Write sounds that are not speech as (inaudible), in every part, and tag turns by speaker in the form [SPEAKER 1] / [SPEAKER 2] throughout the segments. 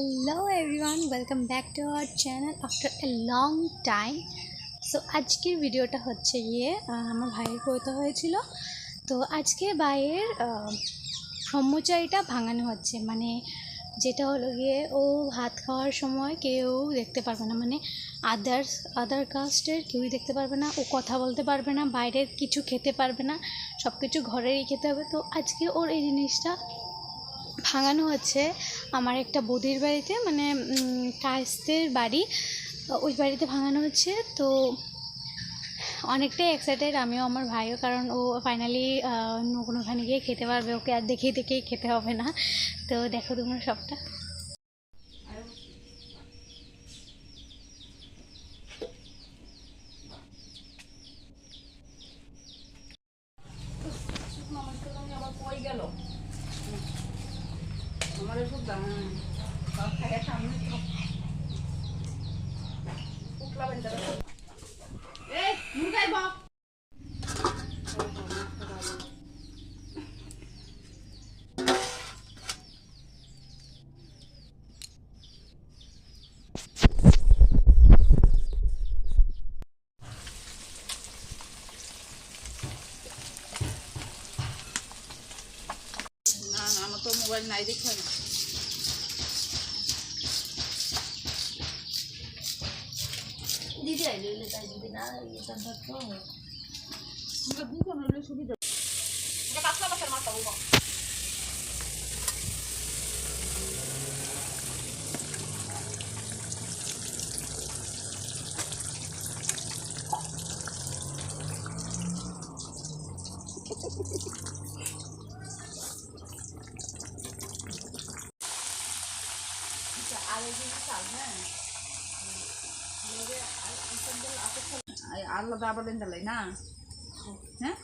[SPEAKER 1] Hello everyone welcome back to our channel after a long time so আজকের ভিডিওটা হচ্ছে গিয়ে আমার ভাইয়ের কবিতা হয়েছিল। তো আজকে ভাইয়ের ব্রহ্মচারীটা ভাঙানো হচ্ছে। মানে যেটা হলো গিয়ে, ও ভাত খাওয়ার সময় কেউ দেখতে পারবে না। মানে আদার্স আদার কাস্টের কেউই দেখতে পারবে না। ও কথা বলতে পারবে না, বাইরের কিছু খেতে পারবে না। সব কিছু ঘরেরই খেতে হবে। তো আজকে ওর এই জিনিসটা ভাঙানো হচ্ছে। আমার একটা বৌদির বাড়িতে মানে কাস্তের বাড়ি, ওই বাড়িতে ভাঙানো হচ্ছে। তো অনেকটাই এক্সাইটেড আমিও আমার ভাইও, কারণ ও ফাইনালি অন্য কোনোখানে গিয়ে খেতে পারবে। ওকে আর দেখেই দেখেই খেতে হবে না। তো দেখো তোমরা সবটা
[SPEAKER 2] আবার কই গেল আমার ওষুধ দাম সব খাইয়ে সামনে তো উঠলাবেন তারা এই মুরগাই বাপ না না আমার তো মোবাইল নাই দেখে
[SPEAKER 3] দিদি আইলে হইলে তাই যদি না ইয়ে তো
[SPEAKER 2] আমরা দুজন হলে সুবিধা এটা কাতলা মাছের মাথা আলাদা আবার না? হ্যাঁ?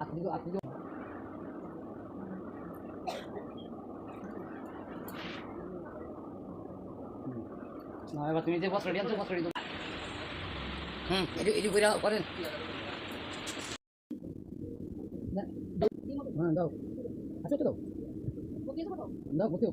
[SPEAKER 3] আপনি আপনি আপনি এবার তুমি যে বস্ত্র দিয়েছ বস্ত্র দিও হুম এটি এটি করে করেন হ্যাঁ দাও আচ্ছা তো দাও দাও বসেও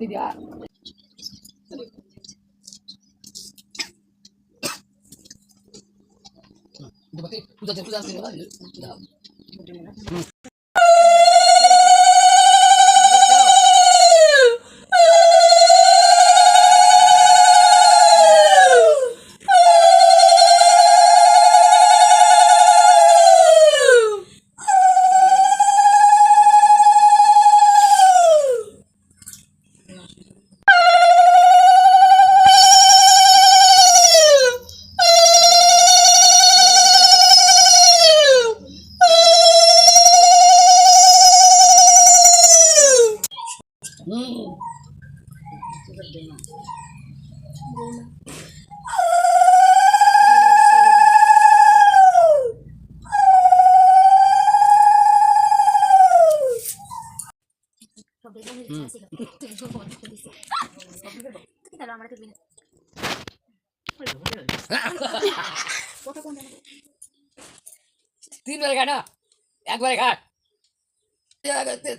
[SPEAKER 3] দিদি আর উদা বলে বুঝুন তুমি বাস
[SPEAKER 1] হুম
[SPEAKER 3] Ano ba? Pare,
[SPEAKER 2] তাহলে আমরা তুলবি না (laughs)
[SPEAKER 3] তিনবারে না একবারে খা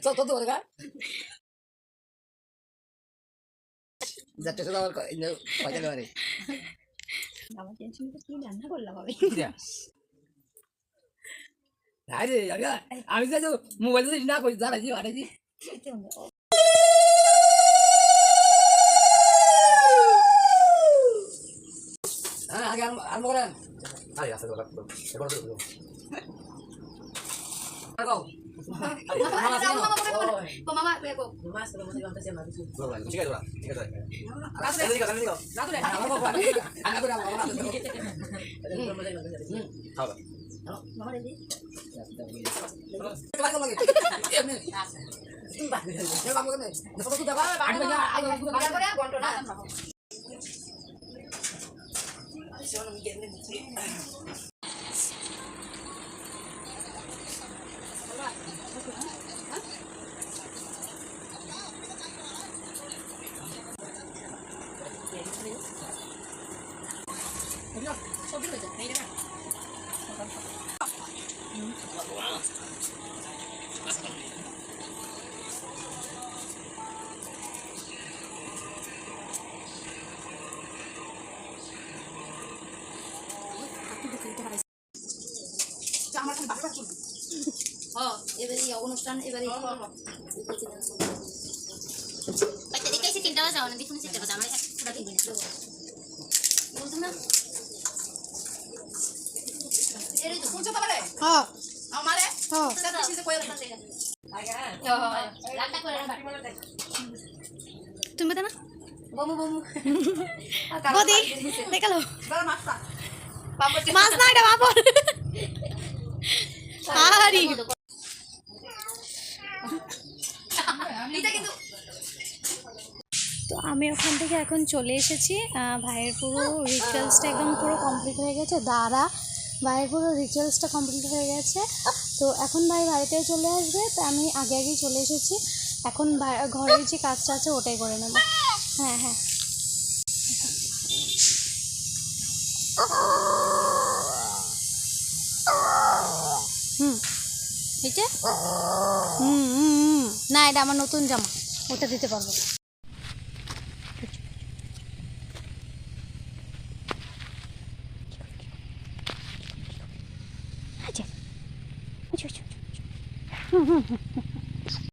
[SPEAKER 3] চতুর্থবারে খা যাচ্ছে শুধু আমার পয়সা দেওয়ারে (laughs)
[SPEAKER 2] আমার টেনশন কি রান্না করলাম আমি
[SPEAKER 3] আরে আমি মোবাইল না করি আরেছি আগে আরম্ভ করেন আরে আস্তে করে এবার তো আগাও
[SPEAKER 2] মামা দেখো
[SPEAKER 3] ঠিক আছে ঠিক আছে এদিকে এদিকে না তো আনা করে খাওয়া
[SPEAKER 2] মামা রেডি
[SPEAKER 3] তোমার লাগে এমনি তুমি বাকি এ বাকি নেই দেখো তো দাবা আট
[SPEAKER 4] এবারে অনুষ্ঠান এবারে আচ্ছা দেখাইছি তিনটা বাজা না দেখুন চারটা বাজা আমার একটা দিন বলতো না? তো।
[SPEAKER 2] শুনছো তাহলে
[SPEAKER 1] হ্যাঁ। হ্যাঁ।
[SPEAKER 2] কইরা না
[SPEAKER 1] তুমি না?
[SPEAKER 4] বমু বমু। (laughs)
[SPEAKER 1] বদি দেখাল। মাছ না এটা বাপর আরি
[SPEAKER 2] এটা কিন্তু
[SPEAKER 1] তো আমি ওখান থেকে এখন চলে এসেছি। ভাইয়ের পুরো রিচুয়ালসটা একদম পুরো কমপ্লিট হয়ে গেছে। দাঁড়া, ভাইয়ের পুরো রিচুয়ালসটা কমপ্লিট হয়ে গেছে। তো এখন ভাই বাড়িতে চলে আসবে, তো আমি আগে আগেই চলে এসেছি। এখন ঘরের যে কাজটা আছে ওটাই করে নেব। হ্যাঁ হ্যাঁ। হুম হুম হুম। না, এটা আমার নতুন জামা। ওটা দিতে পারব।